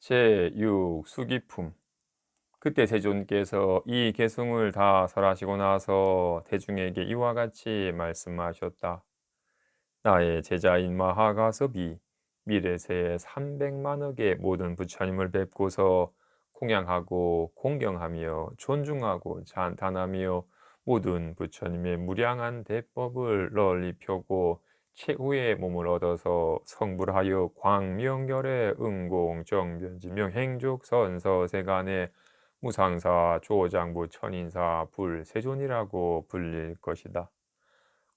제6 수기품 그때 세존께서 이 계승을 다 설하시고 나서 대중에게 이와 같이 말씀하셨다. 나의 제자인 마하가섭이 미래세에 300만억의 모든 부처님을 뵙고서 공양하고 공경하며 존중하고 찬탄하며 모든 부처님의 무량한 대법을 널리 펴고 최후의 몸을 얻어서 성불하여 광명결의 응공 정변지 명 행족 선서 세간의 무상사 조장부 천인사 불세존이라고 불릴 것이다.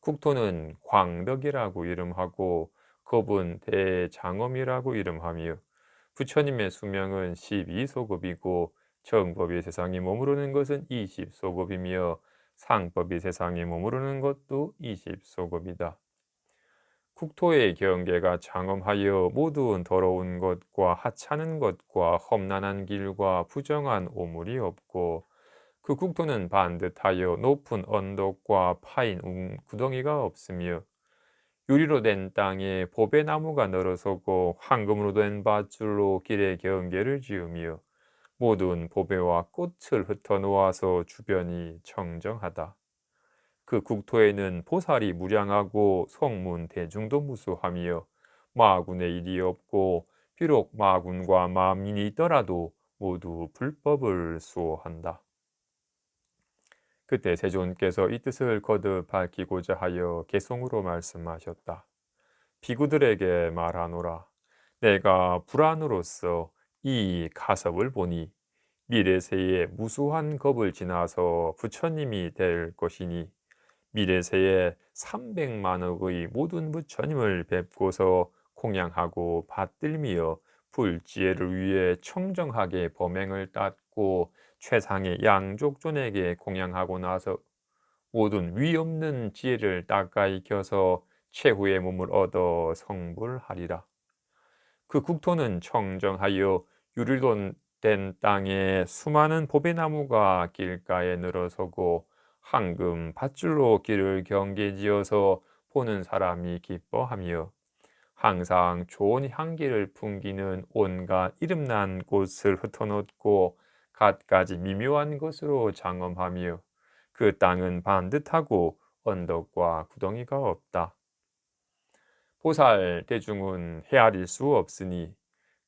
국토는 광덕이라고 이름하고 겁은 대장엄이라고 이름하며 부처님의 수명은 12소급이고 정법이 세상에 머무르는 것은 20소급이며 상법이 세상에 머무르는 것도 20소급이다. 국토의 경계가 장엄하여 모든 더러운 것과 하찮은 것과 험난한 길과 부정한 오물이 없고 그 국토는 반듯하여 높은 언덕과 파인 구덩이가 없으며 유리로 된 땅에 보배 나무가 늘어서고 황금으로 된 밧줄로 길의 경계를 지으며 모든 보배와 꽃을 흩어 놓아서 주변이 청정하다. 그 국토에는 보살이 무량하고 성문 대중도 무수하며 마군의 일이 없고 비록 마군과 마민이 있더라도 모두 불법을 수호한다. 그때 세존께서 이 뜻을 거듭 밝히고자 하여 개송으로 말씀하셨다. 비구들에게 말하노라. 내가 불안으로서 이 가섭을 보니 미래세에 무수한 겁을 지나서 부처님이 될 것이니 미래세에 300만억의 모든 부처님을 뵙고서 공양하고 받들며 불지혜를 위해 청정하게 범행을 닦고 최상의 양족존에게 공양하고 나서 모든 위 없는 지혜를 닦아 익혀서 최후의 몸을 얻어 성불하리라. 그 국토는 청정하여 유리돈 된 땅에 수많은 보배나무가 길가에 늘어서고 황금 밧줄로 길을 경계지어서 보는 사람이 기뻐하며 항상 좋은 향기를 풍기는 온갖 이름난 꽃을 흩어놓고 갖가지 미묘한 것으로 장엄하며 그 땅은 반듯하고 언덕과 구덩이가 없다. 보살 대중은 헤아릴 수 없으니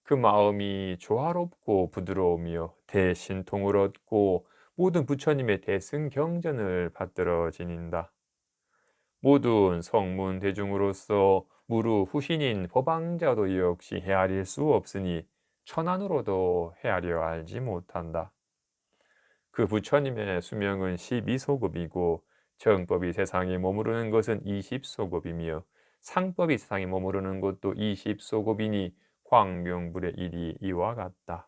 그 마음이 조화롭고 부드러우며 대신통을 얻고 모든 부처님의 대승 경전을 받들어 지닌다. 모든 성문 대중으로서 무루 후신인 법왕자도 역시 헤아릴 수 없으니 천안으로도 헤아려 알지 못한다. 그 부처님의 수명은 12소급이고 정법이 세상에 머무르는 것은 20소급이며 상법이 세상에 머무르는 것도 20소급이니 광명불의 일이 이와 같다.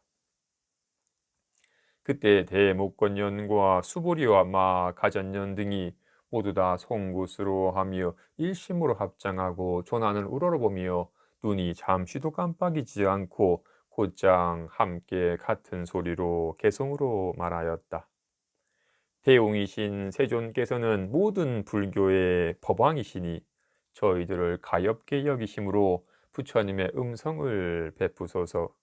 그때 대목건년과 수보리와 마 가전년 등이 모두 다 송구스로 하며 일심으로 합장하고 조난을 우러러보며 눈이 잠시도 깜빡이지 않고 곧장 함께 같은 소리로 개성으로 말하였다. 대웅이신 세존께서는 모든 불교의 법왕이시니 저희들을 가엽게 여기심으로 부처님의 음성을 베푸소서.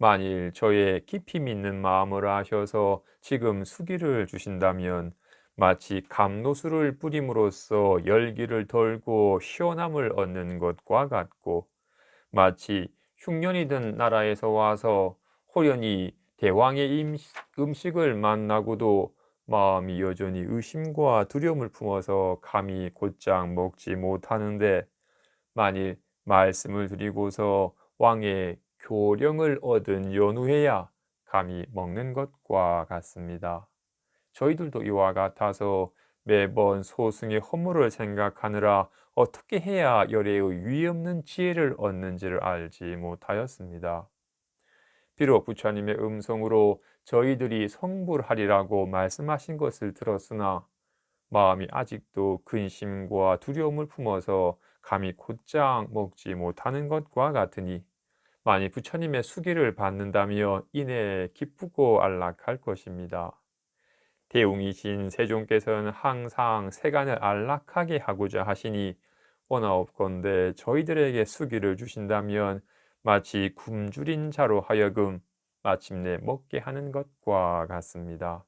만일 저의 깊이 믿는 마음을 아셔서 지금 수기를 주신다면 마치 감노수를 뿌림으로써 열기를 덜고 시원함을 얻는 것과 같고 마치 흉년이 든 나라에서 와서 호련히 대왕의 음식을 만나고도 마음이 여전히 의심과 두려움을 품어서 감히 곧장 먹지 못하는데 만일 말씀을 드리고서 왕의 교령을 얻은 연후해야 감히 먹는 것과 같습니다. 저희들도 이와 같아서 매번 소승의 허물을 생각하느라 어떻게 해야 열애의 위 없는 지혜를 얻는지를 알지 못하였습니다. 비록 부처님의 음성으로 저희들이 성불하리라고 말씀하신 것을 들었으나 마음이 아직도 근심과 두려움을 품어서 감히 곧장 먹지 못하는 것과 같으니 만일 부처님의 수기를 받는다며 이내 기쁘고 안락할 것입니다. 대웅이신 세종께서는 항상 세간을 안락하게 하고자 하시니 원하옵건대 저희들에게 수기를 주신다면 마치 굶주린 자로 하여금 마침내 먹게 하는 것과 같습니다.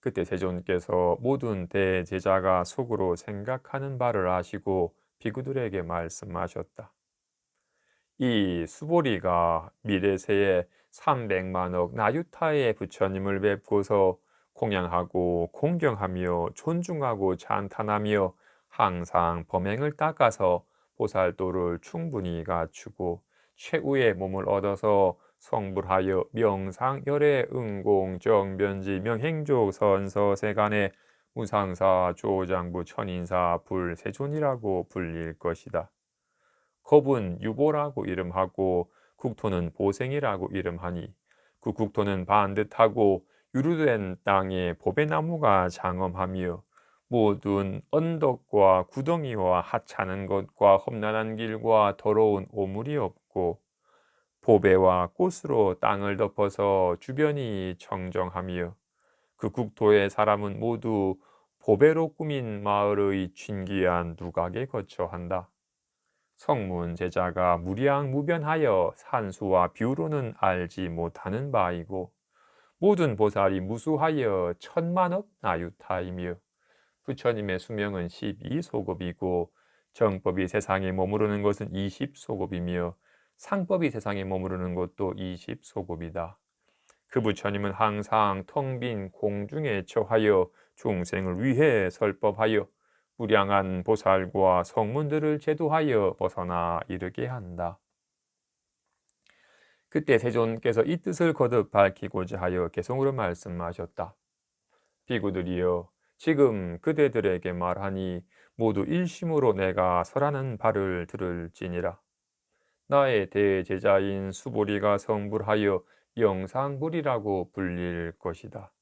그때 세존께서 모든 대제자가 속으로 생각하는 바를 아시고 비구들에게 말씀하셨다. 이 수보리가 미래세에 300만억 나유타의 부처님을 뵙고서 공양하고 공경하며 존중하고 찬탄하며 항상 범행을 닦아서 보살도를 충분히 갖추고 최후의 몸을 얻어서 성불하여 명상열의 응공 정변지 명행조 선서세간의 무상사 조장부 천인사 불세존이라고 불릴 것이다. 겁은 유보라고 이름하고 국토는 보생이라고 이름하니 그 국토는 반듯하고 유루된 땅에 보배나무가 장엄하며 모든 언덕과 구덩이와 하찮은 것과 험난한 길과 더러운 오물이 없고 보배와 꽃으로 땅을 덮어서 주변이 청정하며 그 국토의 사람은 모두 보배로 꾸민 마을의 진귀한 누각에 거처한다. 성문 제자가 무량무변하여 산수와 비유로는 알지 못하는 바이고 모든 보살이 무수하여 천만억 나유타이며 부처님의 수명은 12소급이고 정법이 세상에 머무르는 것은 20소급이며 상법이 세상에 머무르는 것도 20소급이다. 그 부처님은 항상 텅 빈 공중에 처하여 중생을 위해 설법하여 무량한 보살과 성문들을 제도하여 벗어나 이르게 한다. 그때 세존께서 이 뜻을 거듭 밝히고자 하여 개성으로 말씀하셨다. 비구들이여 지금 그대들에게 말하니 모두 일심으로 내가 설하는 바를 들을지니라. 나의 대제자인 수보리가 성불하여 영상불이라고 불릴 것이다.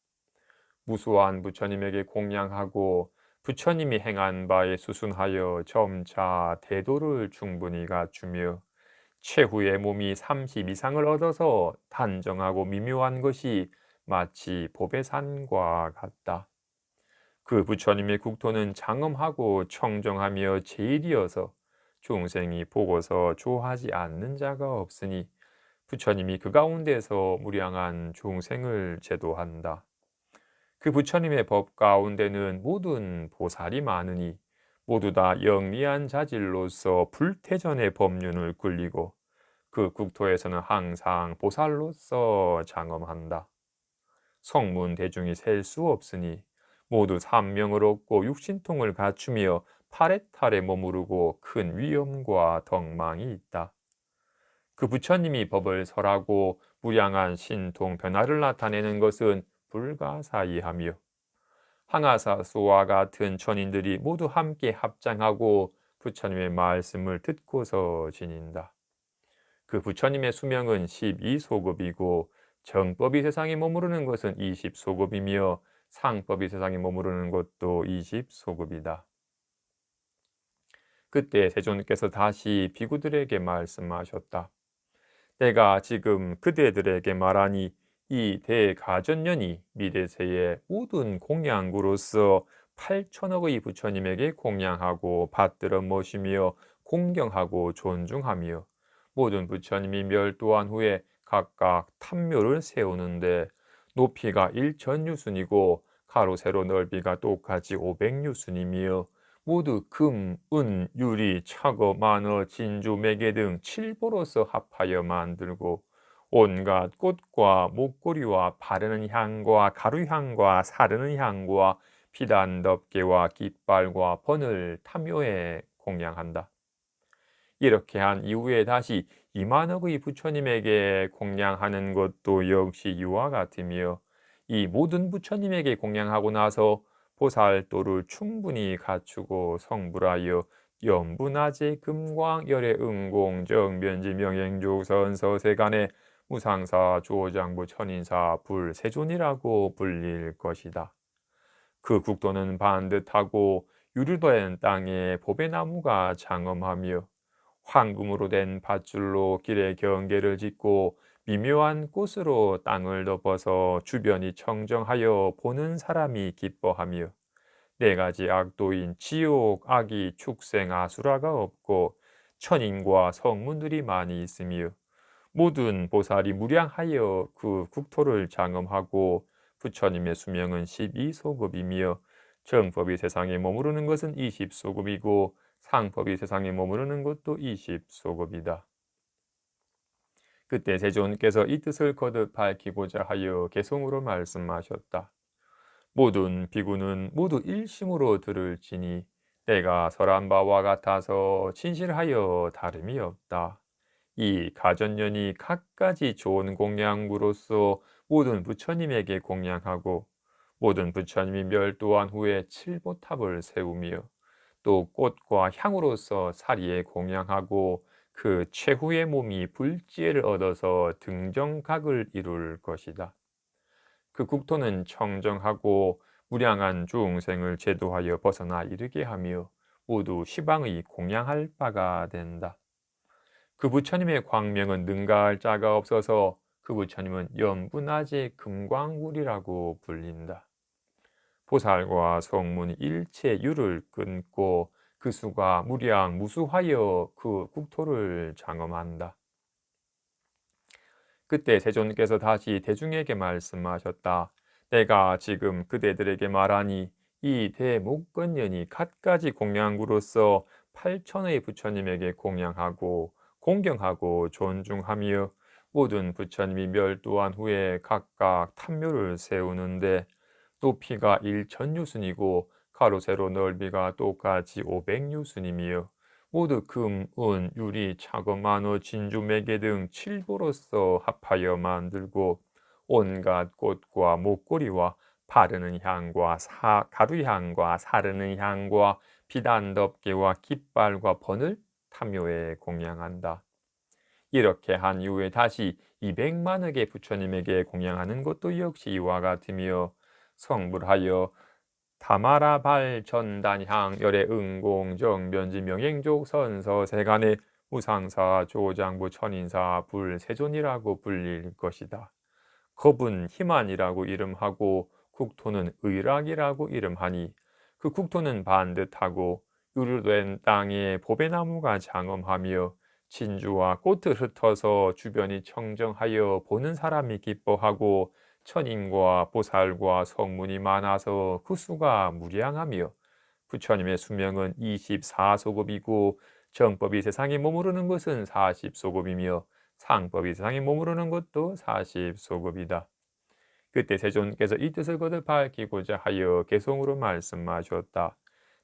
무수한 부처님에게 공양하고 부처님이 행한 바에 수순하여 점차 대도를 충분히 갖추며 최후의 몸이 30 이상을 얻어서 단정하고 미묘한 것이 마치 보배산과 같다. 그 부처님의 국토는 장엄하고 청정하며 제일이어서 중생이 보고서 좋아하지 않는 자가 없으니 부처님이 그 가운데서 무량한 중생을 제도한다. 그 부처님의 법 가운데는 모든 보살이 많으니 모두 다 영리한 자질로서 불태전의 법륜을 굴리고 그 국토에서는 항상 보살로서 장엄한다. 성문 대중이 셀 수 없으니 모두 삼명을 얻고 육신통을 갖추며 파레탈에 머무르고 큰 위엄과 덕망이 있다. 그 부처님이 법을 설하고 무량한 신통 변화를 나타내는 것은 불가사의하며 항아사수와 같은 천인들이 모두 함께 합장하고 부처님의 말씀을 듣고서 지닌다. 그 부처님의 수명은 12소급이고 정법이 세상에 머무르는 것은 20소급이며 상법이 세상에 머무르는 것도 20소급이다. 그때 세존께서 다시 비구들에게 말씀하셨다. 내가 지금 그대들에게 말하니 이 대가전년이 미래세의 모든 공양구로서 8천억의 부처님에게 공양하고 받들어 모시며 공경하고 존중하며 모든 부처님이 멸도한 후에 각각 탐묘를 세우는데 높이가 1천유순이고 가로 세로 넓이가 똑같이 500유순이며 모두 금, 은, 유리, 차거, 만어, 진주, 매개 등 칠보로서 합하여 만들고 온갖 꽃과 목걸이와 바르는 향과 가루향과 사르는 향과 피단 덮개와 깃발과 번을 탐요에 공양한다. 이렇게 한 이후에 다시 이만억의 부처님에게 공양하는 것도 역시 이와 같으며 이 모든 부처님에게 공양하고 나서 보살도를 충분히 갖추고 성불하여 연분하제 금광 열의 응공 정변지 명행조 선서세간에 무상사 주호장부 천인사 불 세존이라고 불릴 것이다. 그 국도는 반듯하고 유류된 땅에 보배나무가 장엄하며 황금으로 된 밧줄로 길에 경계를 짓고 미묘한 꽃으로 땅을 덮어서 주변이 청정하여 보는 사람이 기뻐하며 네 가지 악도인 지옥, 악이, 축생, 아수라가 없고 천인과 성문들이 많이 있으며 모든 보살이 무량하여 그 국토를 장엄하고 부처님의 수명은 12소급이며 정법이 세상에 머무르는 것은 20소급이고 상법이 세상에 머무르는 것도 20소급이다. 그때 세존께서 이 뜻을 거듭 밝히고자 하여 개성으로 말씀하셨다. 모든 비구는 모두 일심으로 들을 지니 때가 설한 바와 같아서 진실하여 다름이 없다. 이 가전년이 각가지 좋은 공양구로서 모든 부처님에게 공양하고 모든 부처님이 멸도한 후에 칠보탑을 세우며 또 꽃과 향으로서 사리에 공양하고 그 최후의 몸이 불지혜를 얻어서 등정각을 이룰 것이다. 그 국토는 청정하고 무량한 중생을 제도하여 벗어나 이르게 하며 모두 시방의 공양할 바가 된다. 그 부처님의 광명은 능가할 자가 없어서 그 부처님은 연분하지 금광굴이라고 불린다. 보살과 성문이 일체 유를 끊고 그 수가 무량 무수하여 그 국토를 장엄한다. 그때 세존께서 다시 대중에게 말씀하셨다. 내가 지금 그대들에게 말하니 이 대목건년이 갖가지 공양구로서 팔천의 부처님에게 공양하고 공경하고 존중하며 모든 부처님이 멸도한 후에 각각 탐묘를 세우는데 높이가 1천유순이고 가로 세로 넓이가 똑같이 500유순이며 모두 금, 은, 유리, 차거, 만호, 진주, 매개 등 칠보로서 합하여 만들고 온갖 꽃과 목걸이와 바르는 향과 사, 가루향과 사르는 향과 비단 덮개와 깃발과 번을 탐묘에 공양한다. 이렇게 한 이후에 다시 200만억의 부처님에게 공양하는 것도 역시 이와 같으며 성불하여 다마라발 전단향 열의 응공 정변지 명행족 선서 세간의 무상사 조장부 천인사 불세존이라고 불릴 것이다. 겁은 희만이라고 이름하고 국토는 의락이라고 이름하니 그 국토는 반듯하고 유류된 땅에 보배나무가 장엄하며 진주와 꽃을 흩어서 주변이 청정하여 보는 사람이 기뻐하고 천인과 보살과 성문이 많아서 그 수가 무량하며 부처님의 수명은 24소급이고 정법이 세상에 머무르는 것은 40소급이며 상법이 세상에 머무르는 것도 40소급이다. 그때 세존께서 이 뜻을 거듭 밝히고자 하여 개성으로 말씀하셨다.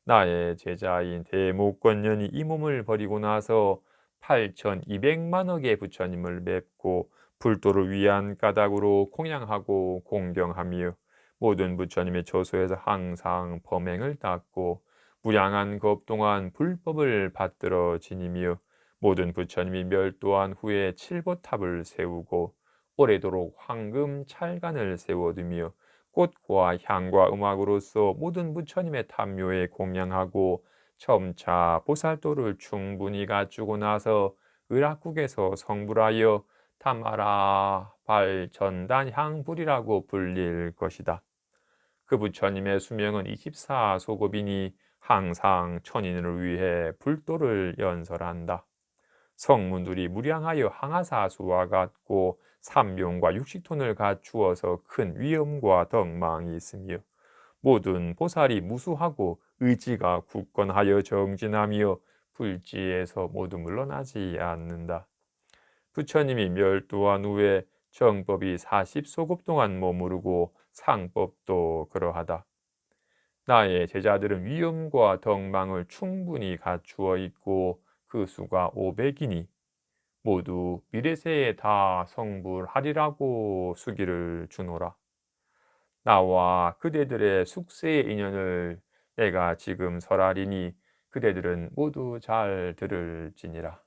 나의 제자인 대목권년이 이 몸을 버리고 나서 8,200만억의 부처님을 뵙고 불도를 위한 까닭으로 공양하고 공경하며 모든 부처님의 처소에서 항상 범행을 닦고 무량한 급 동안 불법을 받들어 지니며 모든 부처님이 멸도한 후에 칠보탑을 세우고 오래도록 황금 찰간을 세워두며 꽃과 향과 음악으로서 모든 부처님의 탐묘에 공양하고 점차 보살도를 충분히 갖추고 나서 의락국에서 성불하여 타마라 발전단 향불이라고 불릴 것이다. 그 부처님의 수명은 24소급이니 항상 천인을 위해 불도를 연설한다. 성문들이 무량하여 항아사수와 같고 삼룡과 육식톤을 갖추어서 큰 위엄과 덕망이 있으며 모든 보살이 무수하고 의지가 굳건하여 정진하며 불지에서 모두 물러나지 않는다. 부처님이 멸도한 후에 정법이 40소급 동안 머무르고 상법도 그러하다. 나의 제자들은 위엄과 덕망을 충분히 갖추어 있고 그 수가 500이니 모두 미래세에 다 성불하리라고 수기를 주노라. 나와 그대들의 숙세의 인연을 내가 지금 설하리니 그대들은 모두 잘 들을지니라.